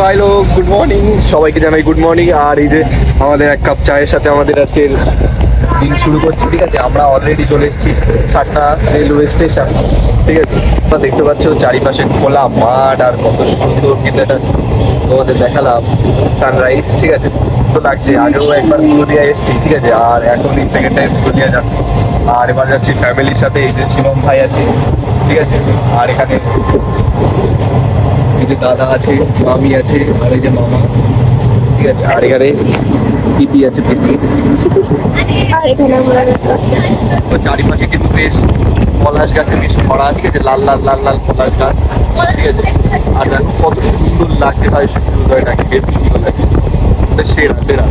ভাই লোক good morning সবাইকে জানাই গুড মর্নিং আর এই যে আমাদের এক কাপ চায়ের সাথে আমাদের আজকের দিন শুরু করছি, ঠিক আছে? আমরা অলরেডি চলে এসেছি সাতটা রেলওয়ে স্টেশন ঠিক আছে? তোমরা দেখতে পাচ্ছ চারিপাশে খোলা মাঠ, আর কত সুন্দর কিন্তু একটা তোমাদের দেখালাম সানরাইজ ঠিক আছে? তো লাগছে, আগেও একবার পুরুলিয়া এসেছি, ঠিক আছে? আর এখন এই সেকেন্ড টাইম পুরুলিয়া যাচ্ছি। আর এবার যাচ্ছি ফ্যামিলির সাথে, এই যে শিবম ভাই আছে, ঠিক আছে? আর এখানে যে দাদা আছে মামি আছে আর এই যে মামা। ঠিক আছে আর এখানে পিতি আছে পিতি আর এখানে আমরা তো চারিপাশে কিন্তু বেশ পলাশ গাছে বেশ ভরা ঠিক আছে? লাল লাল লাল লাল পলাশ গাছ ঠিক আছে? আর দেখো কত সুন্দর লাগছে ভাই সূর্যোদয়টাকে বেশ সুন্দর লাগছে। সেরা সেরা।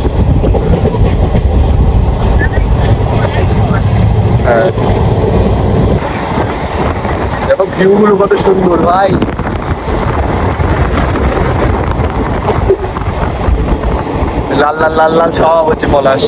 হ্যাঁ। দেখো ভিউগুলো কত সুন্দর ভাই। লাল লাল লাল লাল সব হচ্ছে পলাশ।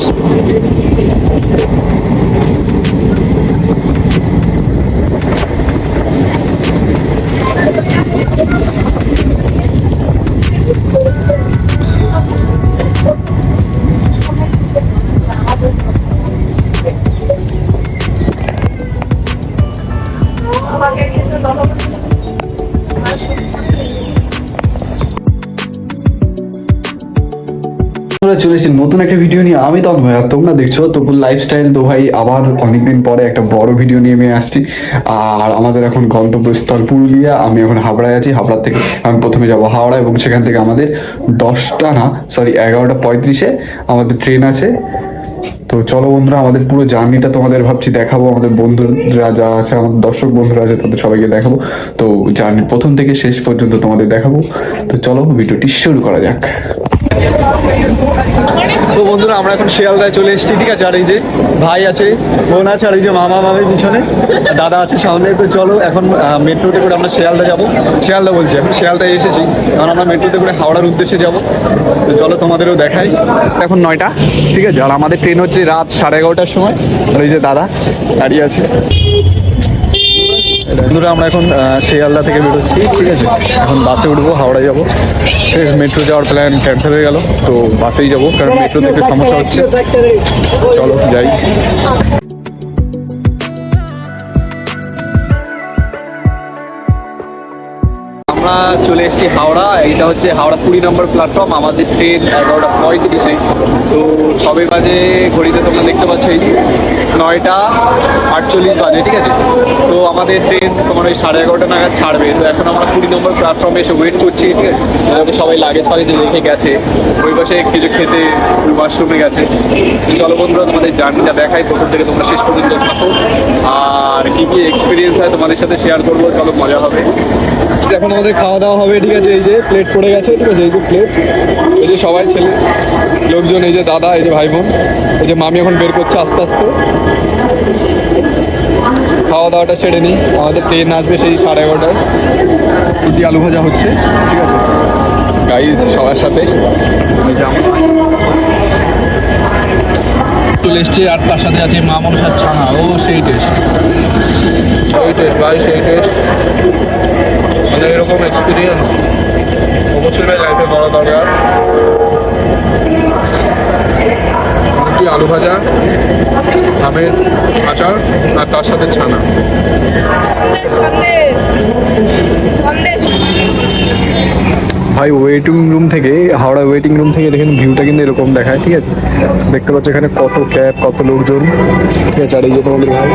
আমরা চলে এসেছি নতুন একটা ভিডিও নিয়ে। আমি ভাই আর তোমরা দেখছ, তবু লাইফস্টাইল তো ভাই, আবার অনেকদিন পরে একটা বড় ভিডিও নিয়ে আমি আসছি। আর আমাদের এখন গন্তব্যস্থল পুরুলিয়া। আমি এখন হাবড়ায় আছি। হাবড়া থেকে আমি প্রথমে যাব হাওড়া এবং সেখান থেকে আমাদের দশটা না সরি এগারোটা পঁয়ত্রিশে আমাদের ট্রেন আছে। তো চলো বন্ধুরা, আমাদের পুরো জার্নিটা তোমাদের ভাবছি দেখাবো। আমাদের বন্ধুরা যা আছে, আমাদের দর্শক বন্ধুরা আছে, তাদের সবাইকে দেখাবো। তো জার্নি প্রথম থেকে শেষ পর্যন্ত তোমাদের দেখাবো। তো চলো ভিডিওটি শুরু করা যাক। তো বন্ধুরা, আমরা এখন শিয়ালদায় চলে এসেছি। ঠিক আছে, আর এই যে ভাই আছে, বোন আছে, আর এই যে মামা মামির পিছনে, দাদা আছে সামনে। তো চলো, এখন মেট্রোতে করে আমরা শিয়ালদা যাব। শিয়ালদা বলছি, এখন শিয়ালদায় এসেছি। কারণ আমরা মেট্রোতে করে হাওড়ার উদ্দেশ্যে যাব। তো চলো, তোমাদেরও দেখাই। এখন নয়টা, ঠিক আছে? আর আমাদের ট্রেন হচ্ছে রাত সাড়ে এগারোটার সময়। আর এই যে দাদা দাঁড়িয়ে আছে। বন্ধুরা, আমরা এখন শিয়ালদা থেকে বেরোচ্ছি, ঠিক আছে? এখন বাসে উঠবো, হাওড়ায় যাব। মেট্রো যাওয়ার প্ল্যান ক্যান্সেল হয়ে গেল, তো বাসেই যাব, কারণ মেট্রোতে একটু সমস্যা হচ্ছে। চলো, যাই। আমরা চলে এসেছি হাওড়া। এটা হচ্ছে হাওড়া কুড়ি নম্বর প্ল্যাটফর্ম আমাদের ট্রেন এগারোটা পঁয়ত্রিশে। তো সবে বাজে ঘড়িতে তোমরা দেখতে পাচ্ছ এই নয়টা আটচল্লিশ বাজে, ঠিক আছে? তো আমাদের ট্রেন তোমার ওই সাড়ে এগারোটা নাগাদ ছাড়বে। তো এখন আমরা কুড়ি নম্বর প্ল্যাটফর্মে এসে ওয়েট করছি, ঠিক আছে? যাতে সবাই লাগেজ ফাগেজ রেখে গেছে। ওই পাশে কিছু খেতে ওয়াশরুমে গেছে। চলো বন্ধুরা, তোমাদের জার্নিটা দেখাই। প্রথম থেকে তোমরা শেষ পর্যন্ত থাকো। আর কি কি এক্সপিরিয়েন্স হয় তোমাদের সাথে শেয়ার করব, চলো মজা হবে। এখন আমাদের খাওয়া দাওয়া হবে, ঠিক আছে? এই যে প্লেট পড়ে গেছে, ঠিক আছে? এই যে প্লেট এই যে সবাই ছেলে, লোকজন, এই যে দাদা, এই যে ভাই বোন, এই যে মামি এখন বের করছে আস্তে আস্তে। খাওয়া দাওয়াটা ছেড়ে নিই, আমাদের ট্রেন আসবে সেই সাড়ে এগারোটায়। রুটি আলু ভাজা হচ্ছে, ঠিক আছে? গাইজ সবার সাথে। চলে এসছে আর তার সাথে আছে মা মনসার ছানা, ও সেই টেস্ট সেই টেস্ট ভাই, সেই টেস্ট মানে এরকম এক্সপিরিয়েন্স অবশ্যই লাইফে বড় দরকার। রুটি আলু ভাজা, আমের আচার, আর তার সাথে ছানা। ভাই ওয়েটিং রুম থেকে, হাওড়া ওয়েটিং রুম থেকে দেখেন ভিউটা কিন্তু এরকম দেখায়, ঠিক আছে? দেখতে পাচ্ছ এখানে কত ক্যাব কত লোকজন, ঠিক আছে? আর এই যে তোমাদের ভাই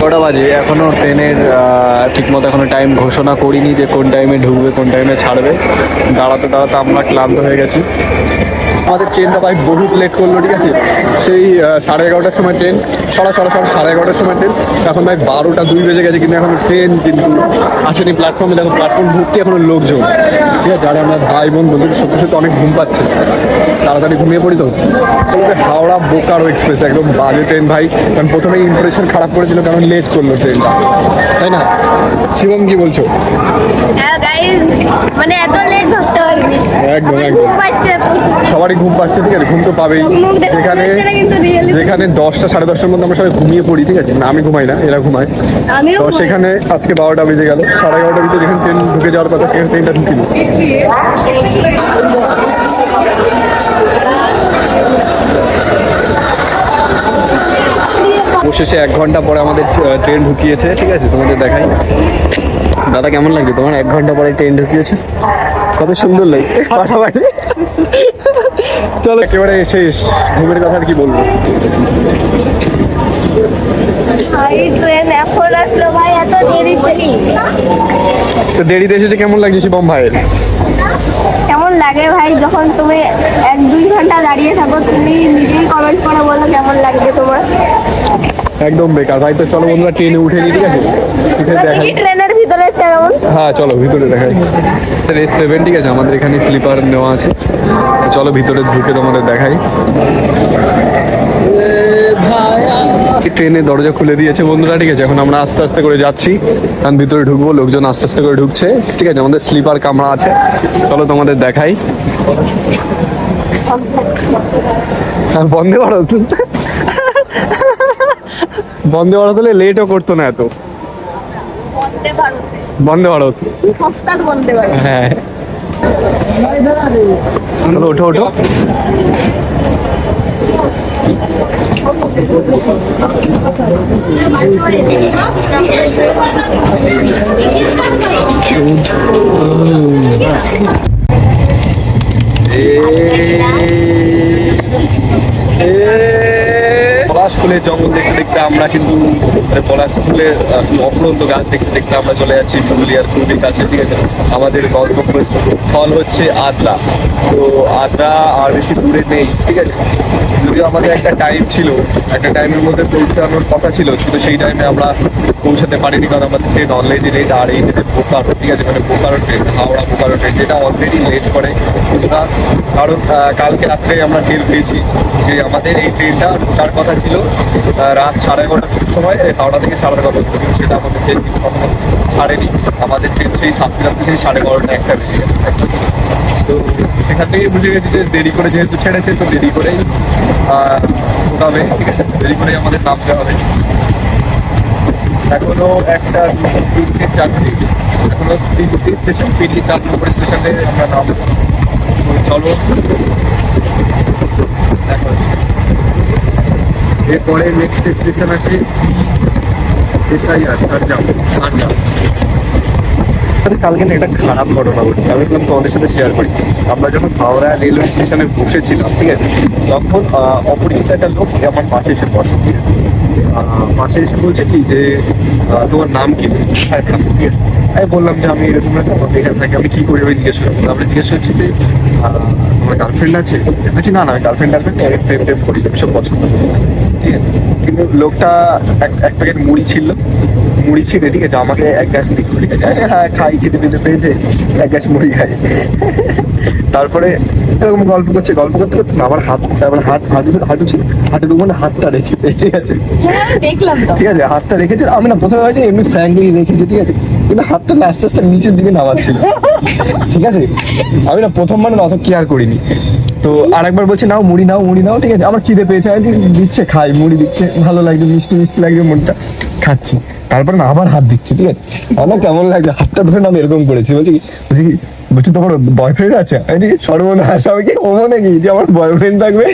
কটা বাজে? এখনও ট্রেনের ঠিক মতো এখনও টাইম ঘোষণা করিনি যে কোন টাইমে ঢুকবে, কোন টাইমে ছাড়বে। দাঁড়াতে দাঁড়াতে আমরা ক্লান্ত হয়ে গেছি। আমাদের ট্রেনটা ভাই বহুত লেট করল ঠিক আছে? সেই সাড়ে এগারোটার সময় ট্রেন সরা সরা সরা সাড়ে এগারোটার সময় ট্রেন এখন ভাই বারোটা দুই বেজে গেছে কিন্তু এখন ট্রেন কিন্তু আসেনি প্ল্যাটফর্মে দেখো প্ল্যাটফর্ম ভর্তি এখনও লোকজন। ঠিক আছে? আর আমরা ভাই বোন বন্ধু সত্যি সত্যি অনেক ঘুম পাচ্ছে। তাড়াতাড়ি ঘুমিয়ে পড়ি তো। হাওড়া বোকারো এক্সপ্রেস একদম বাজে ট্রেন ভাই। কারণ প্রথমে ইমপ্রেশন খারাপ করেছিল কারণ লেট করল ট্রেনটা তাই না? শিবম কি বলছো? হ্যাঁ মানে এত লেট ভাবতে পারিনি। একদম, একদম। সবারই সবারই ঘুম পাচ্ছে ঠিক আছে? ঘুম তো পাবেই। যেখানে যেখানে দশটা সাড়ে দশটার মধ্যে আমরা সবাই ঘুমিয়ে পড়ি ঠিক আছে? না আমি ঘুমাই না এরা ঘুমায়। তো সেখানে আজকে বারোটা বেজে গেল। সাড়ে এগারোটার ভিতরে যেখানে ট্রেন ঢুকে যাওয়ার কথা সেখানে ট্রেনটা ঢুকিনি। অবশেষে এক ঘণ্টা পরে আমাদের ট্রেন ঢুকিয়েছে ঠিক আছে? তোমাদের দেখাই। দাদা কেমন লাগছে তোমার? এক ঘণ্টা পরে ট্রেন ঢুকিয়েছে? কত সুন্দর লাগছে। পাশাপাশি। চলো একেবারে শেষ। ঘুমের কথা আর কি বলব? ট্রেন এখন আসলো ভাই এত দেরিতে। তো দেরিতে এসেছে কেমন লাগছে শিবম ভাইয়ের? কেমন লাগে ভাই যখন তুমি এক দুই ঘণ্টা দাঁড়িয়ে থাকো তুমি নিজেই কমেন্ট করে বলো কেমন লাগবে তোমার। একদম বেকার। ভাই তো চলো বন্ধুরা ট্রেনে উঠে নি ঠিক আছে? ট্রেনের ভিতরে কেমন? হ্যাঁ চলো, ভিতরে দেখাই। এস সেভেন ঠিক আছে? আমাদের এখানে স্লিপার নেওয়া আছে। চলো, ভিতরে ঢুকে তোমাদের দেখাই। ট্রেনে দরজা খুলে দিয়েছে বন্ধুরা, ঠিক আছে? এখন আমরা আস্তে আস্তে করে যাচ্ছি। কারণ ভিতরে ঢুকবো, লোকজন আস্তে আস্তে করে ঢুকছে। ঠিক আছে, আমাদের স্লিপার কামরা আছে। চলো, তোমাদের দেখাই। হ্যাঁ বন্দে ভারত। বন্দে ভারত হলে লেটও করতো না এত। বন্দে ভারত। সস্তার বলতে পারো হ্যাঁ। চলো ওঠো ওঠো। পলাশ ফুলের জঙ্গল দেখতে দেখতে আমরা কিন্তু মানে পলাশ ফুলের অফুরন্ত গাছ দেখতে দেখতে আমরা চলে যাচ্ছি পুরুলিয়ার খুবই কাছে ঠিক আছে আমাদের গল্প ফল হচ্ছে আদ্রা। তো আদ্রা আর বেশি দূরে নেই, ঠিক আছে? যদিও আমাদের একটা টাইম ছিল, একটা টাইমের মধ্যে পৌঁছানোর কথা ছিল, কিন্তু সেই টাইমে আমরা পৌঁছাতে পারিনি কারণ আমাদের ট্রেন অলরেডি লেট আর এই যে বোকারো, ঠিক আছে মানে বোকারো ট্রেন হাওড়া বোকারো ট্রেন যেটা অলরেডি লেট করে কিছুটা কারণ কালকে রাত্রে আমরা টের পেয়েছি যে আমাদের এই ট্রেনটা তার কথা ছিল রাত সাড়ে এগারোটার সময় হাওড়া থেকে কথা ছিল কিন্তু সেটা আমাদের ট্রেন ছাড়েনি। আমাদের ট্রেন সেই সাতটার থেকে সাড়ে বারোটা একটা বেজে গেছে। তো সেখান থেকে বুঝে গেছি যে দেরি করে যেহেতু ছেড়েছে তো দেরি করেই ঢোকাবে ঠিক আছে দেরি করেই আমাদের নামতে হবে। এখনও একটা দুটো, তিনটে চারটে এখনও তিনটে স্টেশন পিডলি চার নম্বর স্টেশনে আমরা নামবো। চলো এরপরে নেক্সট স্টেশন আছে সি এসআইআর সারজাম সারজাম কালকে না একটা খারাপ ঘটনা ঘটেছে। আমি বললাম তোমাদের সাথে শেয়ার করি। আমরা যখন হাওড়া রেলওয়ে স্টেশনে বসেছিলাম, ঠিক আছে? তখন অপরিচিত একটা লোক আমার পাশে এসে বসে, ঠিক আছে? পাশে এসে বলছে কি যে তোমার নাম কি? আছে। আমি বললাম যে, আমি এরকম একটা এখানে থাকি আমি কি করি? আমি জিজ্ঞেস করছি তারপরে জিজ্ঞেস করছি যে তোমার গার্লফ্রেন্ড আছে? বলছি, না না, আমি গার্লফ্রেন্ড গার্লফ্রেন্ড প্রেম প্রেম করি আমি সব পছন্দ করি কিন্তু লোকটা এক এক প্যাকেট মুড়ি ছিল। মুড়ি ছিঁড়ে ঠিক আছে আমাকে এক গ্যাস দিল ঠিক আছে হ্যাঁ খাই খেতে পেতে পেয়েছে এক গ্যাস মুড়ি খাই। তারপরে এরকম গল্প করছে গল্প করতে করতে আমার হাত আমার হাত হাঁটু হাঁটু ছিল হাঁটুর উপরে হাতটা রেখেছে ঠিক আছে? ঠিক আছে হাতটা রেখেছে। আমি না প্রথমে হয়তো এমনি ফ্র্যাঙ্কলি রেখেছে ঠিক আছে? কিন্তু হাতটা না আস্তে আস্তে নিচের দিকে নামাচ্ছিল। ঠিক আছে? আমি না প্রথমবার না অত কেয়ার করিনি। তো আরেকবার বলছে, নাও মুড়ি নাও মুড়ি, নাও। ঠিক আছে? আমার খিদে পেয়েছে। আমি দিচ্ছে, খাই, মুড়ি দিচ্ছে। ভালো লাগছে, মিষ্টি মিষ্টি লাগছে, মনটা খাচ্ছি। তারপরে না, আবার হাত দিচ্ছে, ঠিক আছে? আমার কেমন লাগছে? হাতটা ধরে না আমি এরকম করেছি। বলছি কি বলছি কি, বলছি, তোমার বয়ফ্রেন্ড আছে? আমি সর্বনাশ, আমি কি ও মনে কি যে আমার বয়ফ্রেন্ড থাকবে?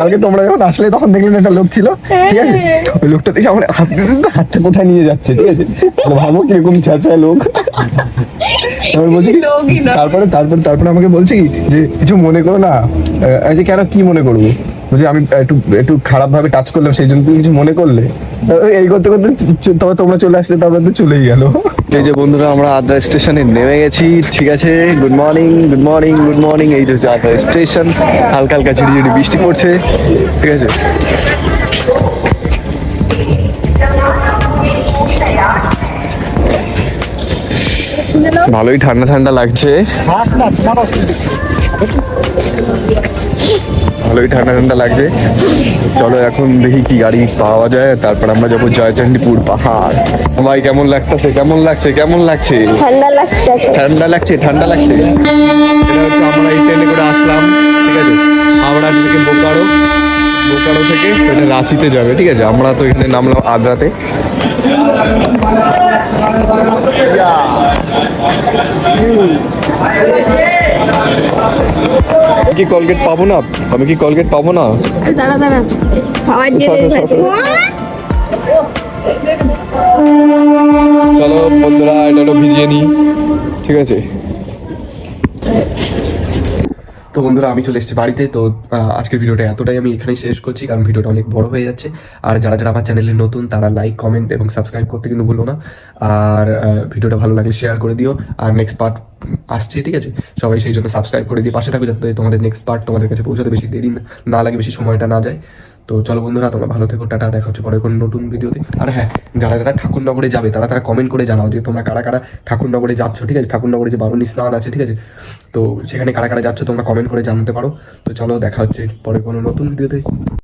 আমাকে তোমরা যখন আসলে তখন দেখলেন একটা লোক ছিল ঠিক আছে? ওই লোকটা দেখে আমার হাত হাতটা কোথায় নিয়ে যাচ্ছে ঠিক আছে? ভাবো কীরকম চেঁচায় লোক। তারপর বলছি কি তারপরে তারপরে তারপরে আমাকে বলছে কি যে কিছু মনে করো না যে কেন কি মনে করব? বলছি আমি একটু একটু খারাপ ভাবে টাচ করলাম সেই জন্য তুমি কিছু মনে করলে। এই করতে করতে তবে তোমরা চলে আসলে তারপরে তো চলেই গেল। এই যে বন্ধুরা, আমরা আদ্রা স্টেশনে নেমে গেছি। ঠিক আছে good morning good morning good morning এই যে আদ্রা স্টেশন। হালকা হালকা ঝিরি বৃষ্টি পড়ছে, ঠিক আছে? ভালোই ঠান্ডা ঠান্ডা লাগছে। ভালোই ঠান্ডা ঠান্ডা লাগছে। চলো এখন দেখি কি গাড়ি পাওয়া যায়। তারপর আমরা যাব জয়চন্ডীপুর পাহাড়। ভাই কেমন লাগতেছে কেমন লাগছে? কেমন লাগছে? ঠান্ডা লাগছে। ঠান্ডা লাগছে ঠান্ডা লাগছে। এটা হচ্ছে আমরা এই ট্রেনে করে আসলাম ঠিক আছে? হাওড়া থেকে বোকারো। বোকারো থেকে এটা রাঁচিতে যাবে ঠিক আছে? আমরা তো এখানে নামলাম আগ্রাতে। কি কলগেট পাবো না? আমি কি কলগেট পাবো না? দাঁড়া খাওয়ার। চলো বন্ধুরা এটা ভিজিয়ে নিই ঠিক আছে? তো বন্ধুরা, আমি চলে এসেছি বাড়িতে। তো আজকের ভিডিওটা এতটাই আমি এখানেই শেষ করছি, কারণ ভিডিওটা অনেক বড় হয়ে যাচ্ছে। আর যারা যারা আমার চ্যানেলে নতুন, তারা লাইক কমেন্ট এবং সাবস্ক্রাইব করতে কিন্তু ভুলো না। আর ভিডিওটা ভালো লাগলে শেয়ার করে দিও। আর নেক্সট পার্ট আসছে, ঠিক আছে? সবাই সেই জন্য সাবস্ক্রাইব করে দিয়ে পাশে থাকবে যাতে তোমাদের নেক্সট পার্ট তোমাদের কাছে পৌঁছাতে বেশি দেরি না লাগে, বেশি সময়টা না যায়। তো চলো বন্ধুরা, তোমরা ভালো থেকো, টাটা, দেখা হচ্ছে পরে কোনো নতুন ভিডিওতে। আর হ্যাঁ যারা যারা ঠাকুরনগরে যাবে, তারা তারা কমেন্ট করে জানাও যে তোমরা কারা কারা ঠাকুরনগরে যাচ্ছ, ঠিক আছে? ঠাকুরনগরে যে বারুণী স্নান আছে, ঠিক আছে? তো সেখানে কারা কারা যাচ্ছ, তোমরা কমেন্ট করে জানাতে পারো। তো চলো, দেখা হচ্ছে পরে কোনো নতুন ভিডিওতে।